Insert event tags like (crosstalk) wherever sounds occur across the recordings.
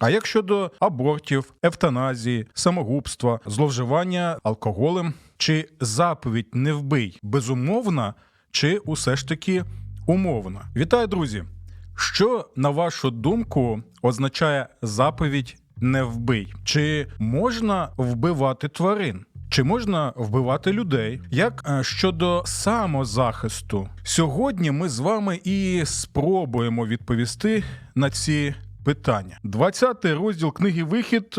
А як щодо абортів, евтаназії, самогубства, зловживання алкоголем чи заповідь не вбий, безумовна чи усе ж таки умовна? Вітаю, друзі! Що, на вашу думку, означає заповідь не вбий? Чи можна вбивати тварин? Чи можна вбивати людей? Як е, щодо самозахисту? Сьогодні ми з вами і спробуємо відповісти на ці питання. 20 розділ книги Вихід,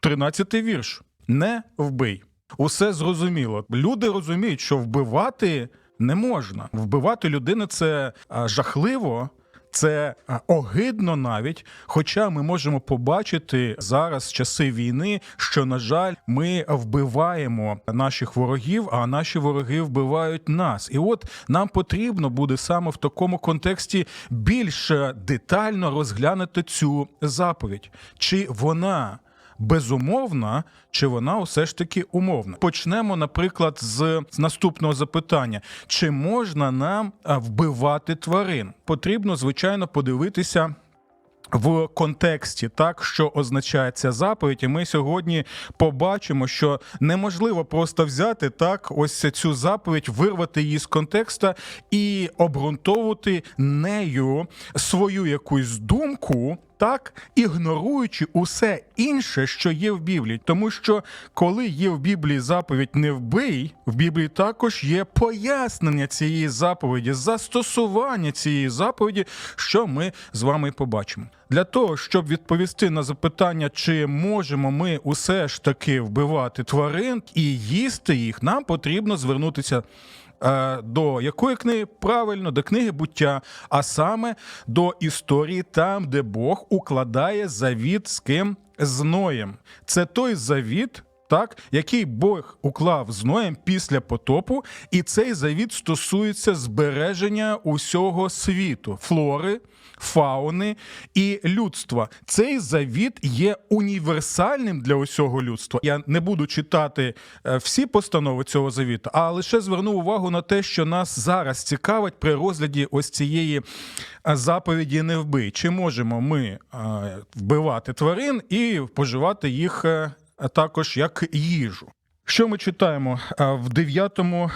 13 вірш. Не вбий. Усе зрозуміло. Люди розуміють, що вбивати не можна. Вбивати людину це жахливо. Це огидно навіть. Хоча ми можемо побачити зараз часи війни, що на жаль, ми вбиваємо наших ворогів, а наші вороги вбивають нас. І от нам потрібно буде саме в такому контексті більш детально розглянути цю заповідь, чи вона безумовна, чи вона усе ж таки умовна. Почнемо, наприклад, з, наступного запитання: чи можна нам вбивати тварин? Потрібно, звичайно, подивитися. В контексті, так що означає ця заповідь, і ми сьогодні побачимо, що неможливо просто взяти так, ось цю заповідь, вирвати її з контекста і обґрунтовувати нею свою якусь думку. Так, ігноруючи усе інше, що є в Біблії, тому що коли є в Біблії заповідь не вбий, в Біблії також є пояснення цієї заповіді, застосування цієї заповіді, що ми з вами побачимо. Для того щоб відповісти на запитання, чи можемо ми усе ж таки вбивати тварин і їсти їх, нам потрібно звернутися. Е, До якої книги правильно до книги буття, а саме до історії, там, де Бог укладає завіт з ким з Ноєм. Це той завіт, так, який Бог уклав з Ноєм після потопу, і цей завіт стосується збереження усього світу, флори, фауни і людства. Цей завіт є універсальним для усього людства. Я не буду читати е, всі постанови цього завіту, а лише зверну увагу на те, що нас зараз цікавить при розгляді ось цієї е, заповіді не вбий. Чи можемо ми е, вбивати тварин і поживати їх також як їжу? Що ми читаємо в дев'ятому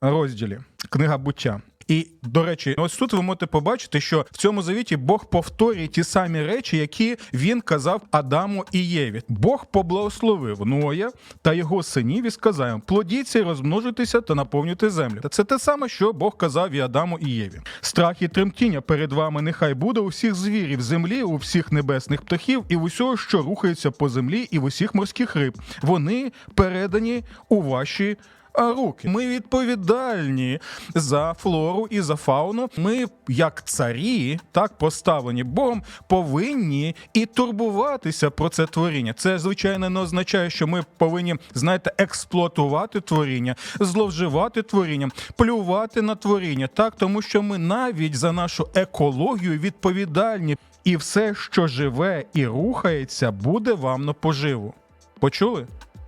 розділі книга буття. І до речі, ось тут ви можете побачити, що в цьому завіті Бог повторює ті самі речі, які він казав Адаму і Єві. Бог поблагословив Ноя та його синів і сказав: їм, плодіться розмножуйтеся та наповнюйте землю. Та це те саме, що Бог казав і Адаму і Єві. Страх і тремтіння перед вами нехай буде у всіх звірів землі, у всіх небесних птахів і в усього, що рухається по землі, і в усіх морських риб. Вони передані у ваші руки. Ми відповідальні за флору і за фауну. Ми, як царі, так поставлені Богом, повинні і турбуватися про це творіння. Це звичайно не означає, що ми повинні, знаєте, експлуатувати творіння, зловживати творінням, плювати на творіння. Так, тому що ми навіть за нашу екологію відповідальні, і все, що живе і рухається, буде вам на поживу. Почули?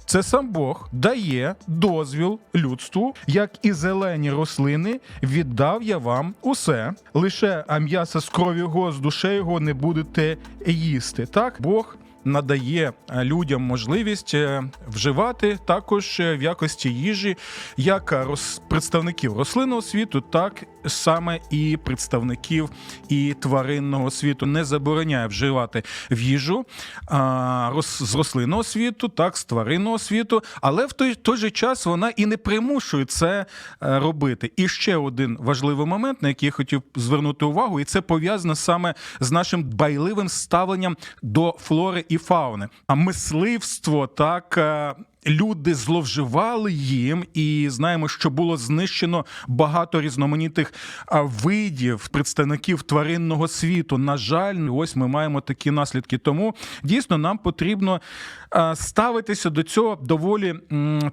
Це сам Бог дає дозвіл людству, як і зелені рослини, віддав я вам усе. Лише а м'яса з крові його, з душею його не будете їсти. Так, Бог надає е, людям можливість е, вживати також е, в якості їжі як представників рослинного світу, так саме і представників і тваринного світу. Не забороняє вживати в їжу а, роз... з рослинного світу, так з тваринного світу, але в той, той же час вона і не примушує це е, робити. І ще один важливий момент, на який я хотів звернути увагу, і це пов'язано саме з нашим дбайливим ставленням до флори і фауни. А мисливство так. Люди зловживали їм, і знаємо, що було знищено багато різноманітних видів представників тваринного світу. На жаль, ось ми маємо такі наслідки. Тому дійсно нам потрібно ставитися до цього доволі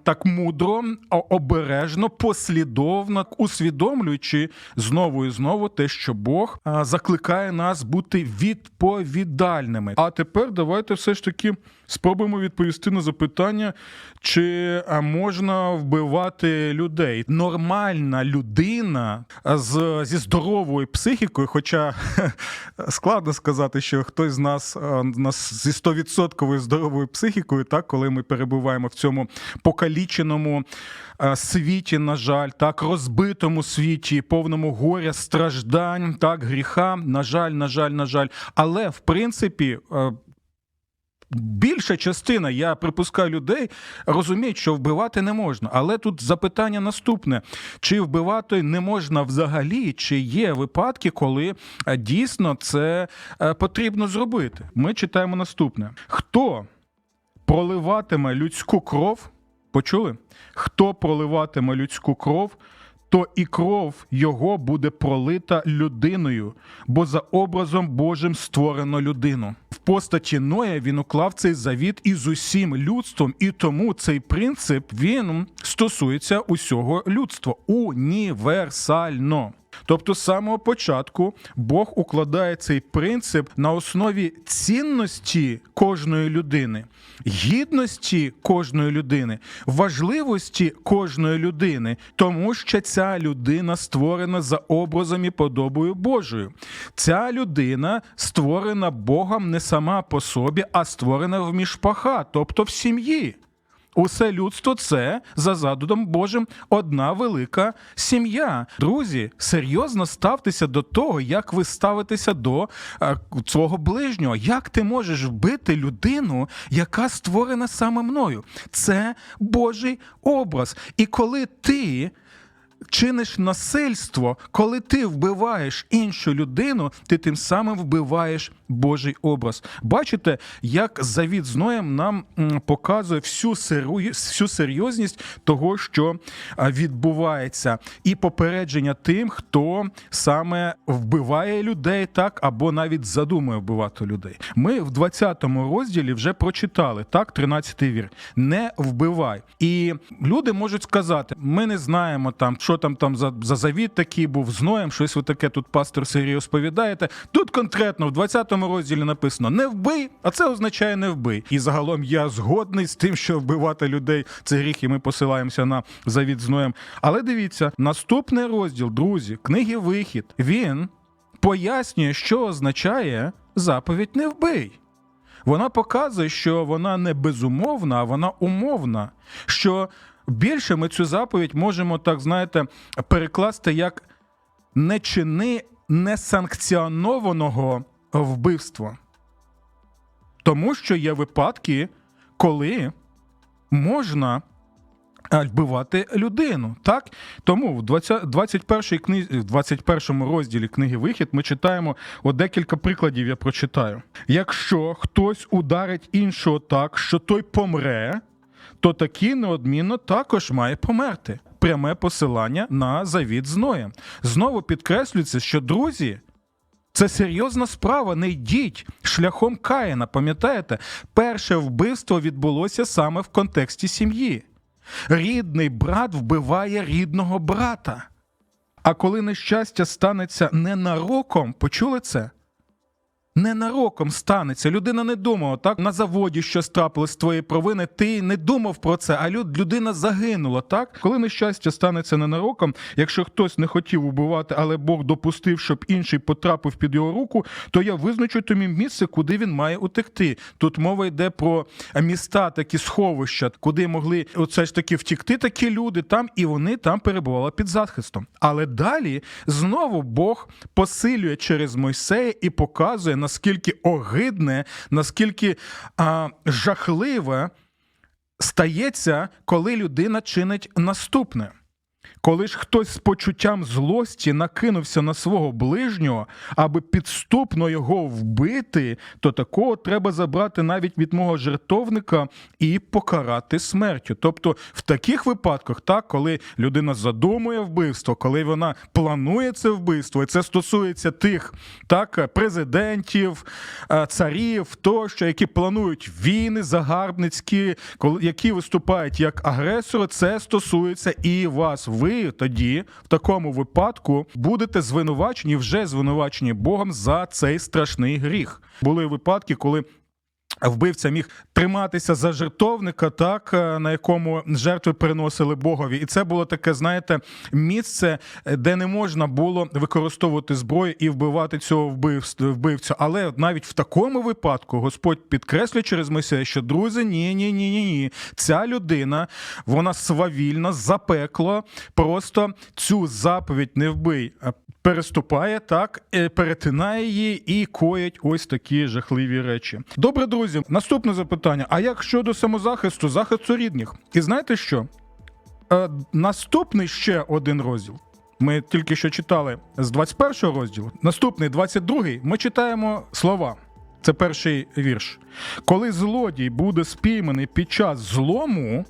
так мудро, обережно, послідовно, усвідомлюючи знову і знову те, що Бог закликає нас бути відповідальними. А тепер давайте все ж таки спробуємо відповісти на запитання, чи можна вбивати людей? Нормальна людина з, зі здоровою психікою, хоча (laughs) складно сказати, що хтось з нас, нас зі 100% здоровою психікою, так, коли ми перебуваємо в цьому покаліченому світі, на жаль, так, розбитому світі, повному горя, страждань, так, гріха, на жаль, на жаль, на жаль. Але в принципі. Більша частина, я припускаю, людей розуміють, що вбивати не можна. Але тут запитання наступне: чи вбивати не можна взагалі, чи є випадки, коли е, дійсно це е, потрібно зробити? Ми читаємо наступне: хто проливатиме людську кров? Почули? Хто проливатиме людську кров? То і кров його буде пролита людиною, бо за образом Божим створено людину. В постаті Ноя він уклав цей завіт із усім людством, і тому цей принцип він стосується усього людства універсально. Тобто, з самого початку Бог укладає цей принцип на основі цінності кожної людини, гідності кожної людини, важливості кожної людини, тому що ця людина створена за образом і подобою Божою. Ця людина створена Богом не сама по собі, а створена в мішпаха, тобто в сім'ї. Усе людство це за задумом Божим одна велика сім'я. Друзі, серйозно ставтеся до того, як ви ставитеся до е, свого ближнього. Як ти можеш вбити людину, яка створена саме мною? Це Божий образ. І коли ти. Чиниш насильство, коли ти вбиваєш іншу людину, ти тим самим вбиваєш Божий образ. Бачите, як завіт з Ноєм нам показує всю всю серйозність того, що відбувається, і попередження тим, хто саме вбиває людей, так або навіть задумує вбивати людей. Ми в 20-му розділі вже прочитали так, 13-й вір. Не вбивай. І люди можуть сказати: ми не знаємо там, що там там за, за завіт такий був з Ноєм, щось ви таке тут пастор Сергій розповідаєте. Тут конкретно в 20-му розділі написано не вбий, а це означає не вбий. І загалом я згодний з тим, що вбивати людей це гріх, і ми посилаємося на завіт з Ноєм. Але дивіться, наступний розділ, друзі, книги Вихід, він пояснює, що означає заповідь не вбий. Вона показує, що вона не безумовна, а вона умовна. Що більше ми цю заповідь можемо, так знаєте, перекласти як не чини несанкціонованого вбивства. Тому що є випадки, коли можна вбивати людину. Так? Тому в 20, 21 книзі, в 21 розділі книги Вихід ми читаємо от декілька прикладів. Я прочитаю. Якщо хтось ударить іншого так, що той помре, то такий неодмінно також має померти. Пряме посилання на завіт з. Знову підкреслюється, що друзі. Це серйозна справа. Не йдіть шляхом Каїна. Пам'ятаєте, перше вбивство відбулося саме в контексті сім'ї. Рідний брат вбиває рідного брата. А коли нещастя станеться ненароком, почули це? Ненароком станеться. Людина не думала, так? На заводі щось трапилось з твоєї провини, ти не думав про це, а люд, людина загинула, так? Коли нещастя станеться ненароком, якщо хтось не хотів убивати, але Бог допустив, щоб інший потрапив під його руку, то я визначу тобі місце, куди він має утекти. Тут мова йде про міста, такі сховища, куди могли оце ж таки втікти такі люди там, і вони там перебували під захистом. Але далі знову Бог посилює через Мойсея і показує, наскільки огидне, наскільки а, жахливе стається, коли людина чинить наступне. Коли ж хтось з почуттям злості накинувся на свого ближнього, аби підступно його вбити, то такого треба забрати навіть від мого жертовника і покарати смертю. Тобто, в таких випадках, так, коли людина задумує вбивство, коли вона планує це вбивство, і це стосується тих так, президентів, е, царів, тощо, які планують війни загарбницькі, коли- які виступають як агресори, це стосується і вас. Ви тоді, в такому випадку, будете звинувачені, вже звинувачені Богом за цей страшний гріх. Були випадки, коли Вбивця міг триматися за жертовника, так е, на якому жертви приносили Богові, і це було таке, знаєте, місце, е, де не можна було використовувати зброю і вбивати цього вбивцю. Але навіть в такому випадку Господь підкреслює через Мойсея, що друзі, ні, ні, ні, ні, ні. Ця людина, вона свавільна, запекло, просто цю заповідь не вбий. Переступає так, е, перетинає її і коїть ось такі жахливі речі. Добре, друзі, наступне запитання: а як щодо самозахисту, захисту рідних? І знаєте що? Е, наступний ще один розділ. Ми тільки що читали з 21 розділу. Наступний, 22-й, ми читаємо слова. Це перший вірш. Коли злодій буде спійманий під час злому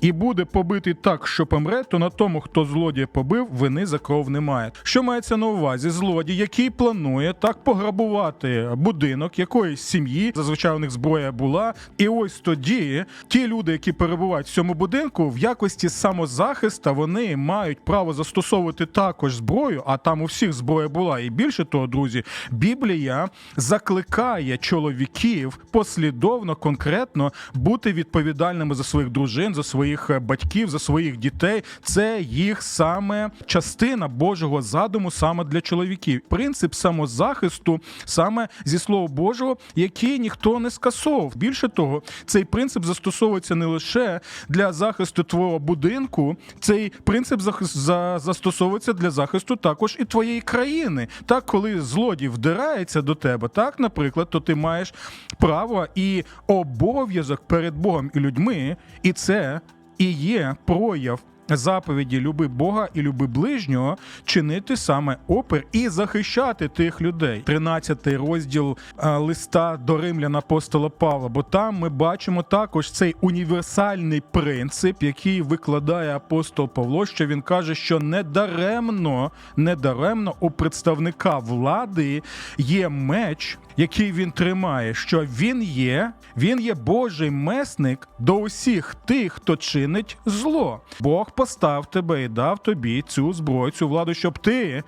і буде побитий так, що помре, то на тому, хто злодія побив, вини за кров немає. Що мається на увазі? Злодій, який планує так пограбувати будинок якоїсь сім'ї, зазвичай у них зброя була. І ось тоді ті люди, які перебувають в цьому будинку, в якості самозахиста вони мають право застосовувати також зброю, а там у всіх зброя була. І більше того, друзі, Біблія закликає чоловіків послідовно, конкретно бути відповідальними за своїх дружин, за своїх е, батьків, за своїх дітей. Це їх саме частина Божого задуму саме для чоловіків. Принцип самозахисту саме зі слова Божого, який ніхто не скасовував. Більше того, цей принцип застосовується не лише для захисту твого будинку, цей принцип застосовується для захисту також і твоєї країни. Так, коли злодій вдирається до тебе, так, наприклад, то ти маєш право і обов'язок перед Богом і людьми, і це і є прояв. Заповіді люби Бога і люби ближнього чинити саме опір і захищати тих людей. 13 розділ е, листа до римлян апостола Павла. Бо там ми бачимо також цей універсальний принцип, який викладає апостол Павло. Що він каже, що недаремно, недаремно у представника влади є меч, який він тримає, що він є, він є Божий месник до усіх тих, хто чинить зло. Бог постав тебе і дав тобі цю зброю, цю владу, щоб ти.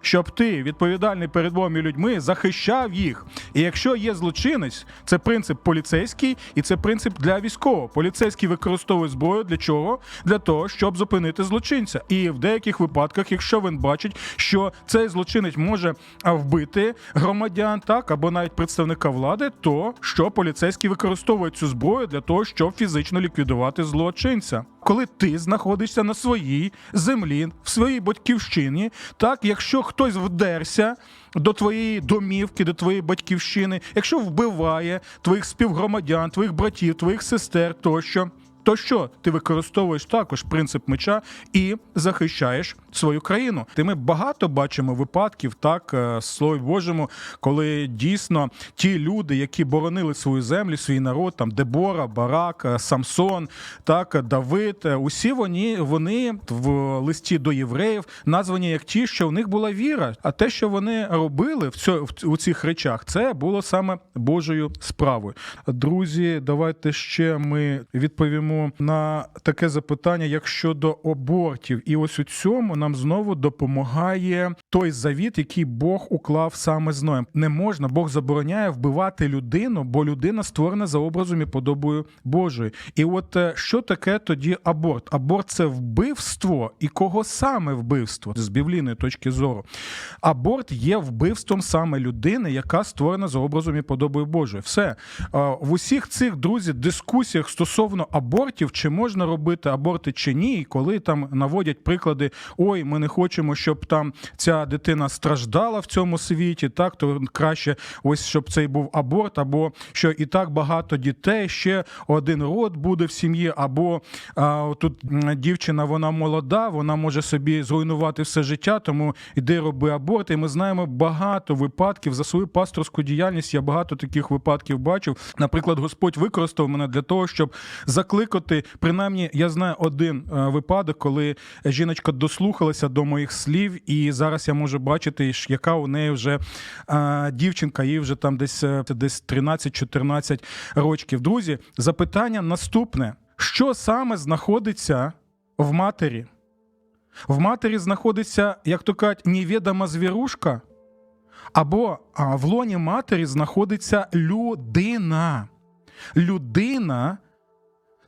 Щоб ти, відповідальний перед і людьми, захищав їх. І якщо є злочинець, це принцип поліцейський і це принцип для військового. Поліцейський використовує зброю для чого? Для того, щоб зупинити злочинця. І в деяких випадках, якщо він бачить, що цей злочинець може вбити громадян, так або навіть представника влади, то що поліцейський використовує цю зброю для того, щоб фізично ліквідувати злочинця. Коли ти знаходишся на своїй землі, в своїй батьківщині, так якщо хтось вдерся до твоєї домівки, до твоєї батьківщини, якщо вбиває твоїх співгромадян, твоїх братів, твоїх сестер, тощо. То що ти використовуєш також принцип меча і захищаєш свою країну? Ти ми багато бачимо випадків, так е, Слові Божому, коли дійсно ті люди, які боронили свою землю, свій народ, там Дебора, Барак, е, Самсон, так е, Давид, усі вони, вони в листі до євреїв названі як ті, що в них була віра. А те, що вони робили в цьо, в, цих речах, це було саме Божою справою. Друзі, давайте ще ми відповімо на таке запитання, як щодо абортів. І ось у цьому нам знову допомагає той завіт, який Бог уклав саме з Ноєм. Не можна, Бог забороняє вбивати людину, бо людина створена за образом і подобою Божою. І от е, що таке тоді аборт? Аборт це вбивство, і кого саме вбивство з біблійної точки зору. Аборт є вбивством саме людини, яка створена за образом і подобою Божою. Все Е, в усіх цих друзі дискусіях стосовно абортів, чи можна робити аборти чи ні, і коли там наводять приклади: ой, ми не хочемо, щоб там ця дитина страждала в цьому світі, так то краще, ось щоб цей був аборт, або що і так багато дітей, ще один род буде в сім'ї, або а, тут дівчина, вона молода, вона може собі зруйнувати все життя, тому іди роби аборт. І ми знаємо багато випадків за свою пасторську діяльність. Я багато таких випадків бачив. Наприклад, Господь використав мене для того, щоб закликати. Принаймні, я знаю один е, випадок, коли жіночка дослухалася до моїх слів, і зараз я можу бачити, яка у неї вже е, дівчинка, їй вже там десь е, десь 13-14 років. Друзі, запитання наступне: що саме знаходиться в матері? В матері знаходиться, як то кажуть, невідома звірушка, або в лоні матері знаходиться людина. людина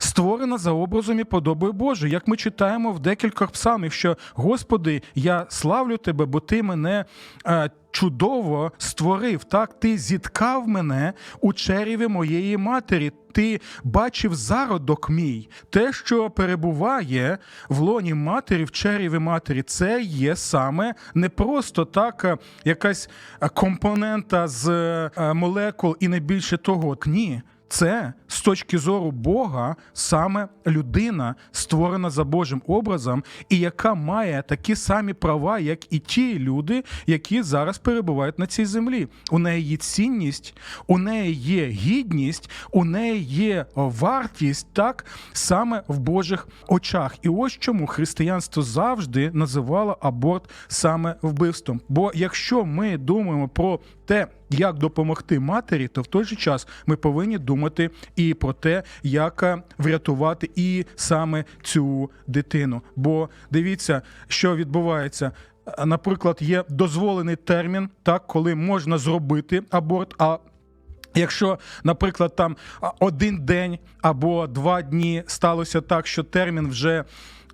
створена за образом і подобою Божою. Як ми читаємо в декількох псалмів, що Господи, я славлю тебе, бо ти мене е, чудово створив. Так, ти зіткав мене у череві моєї матері. Ти бачив зародок мій, те, що перебуває в лоні матері, в череві матері, це є саме не просто так е, якась компонента з е, молекул і не більше того. Ні. Це з точки зору Бога саме людина, створена за Божим образом, і яка має такі самі права, як і ті люди, які зараз перебувають на цій землі. У неї є цінність, у неї є гідність, у неї є вартість, так саме в Божих очах. І ось чому християнство завжди називало аборт саме вбивством. Бо якщо ми думаємо про те, як допомогти матері, то в той же час ми повинні думати і про те, як е, врятувати і саме цю дитину. Бо дивіться, що відбувається. Е, Наприклад, є дозволений термін, так коли можна зробити аборт. а Якщо, наприклад, там один день або два дні сталося так, що термін вже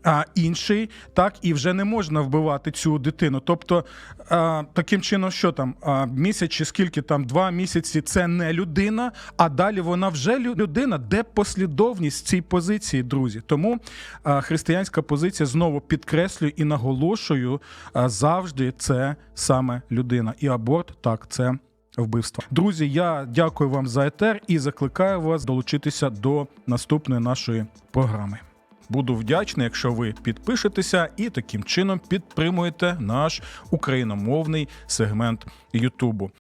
а, інший, так і вже не можна вбивати цю дитину. Тобто, а, таким чином, що там а, місяць чи скільки там два місяці це не людина, а далі вона вже лю- людина. Де послідовність цій позиції, друзі? Тому а, християнська позиція знову підкреслюю і наголошую а, завжди це саме людина. І аборт так це вбивства. Друзі, я дякую вам за етер і закликаю вас долучитися до наступної нашої програми. Буду вдячний, якщо ви підпишетеся і таким чином підтримуєте наш україномовний сегмент Ютубу.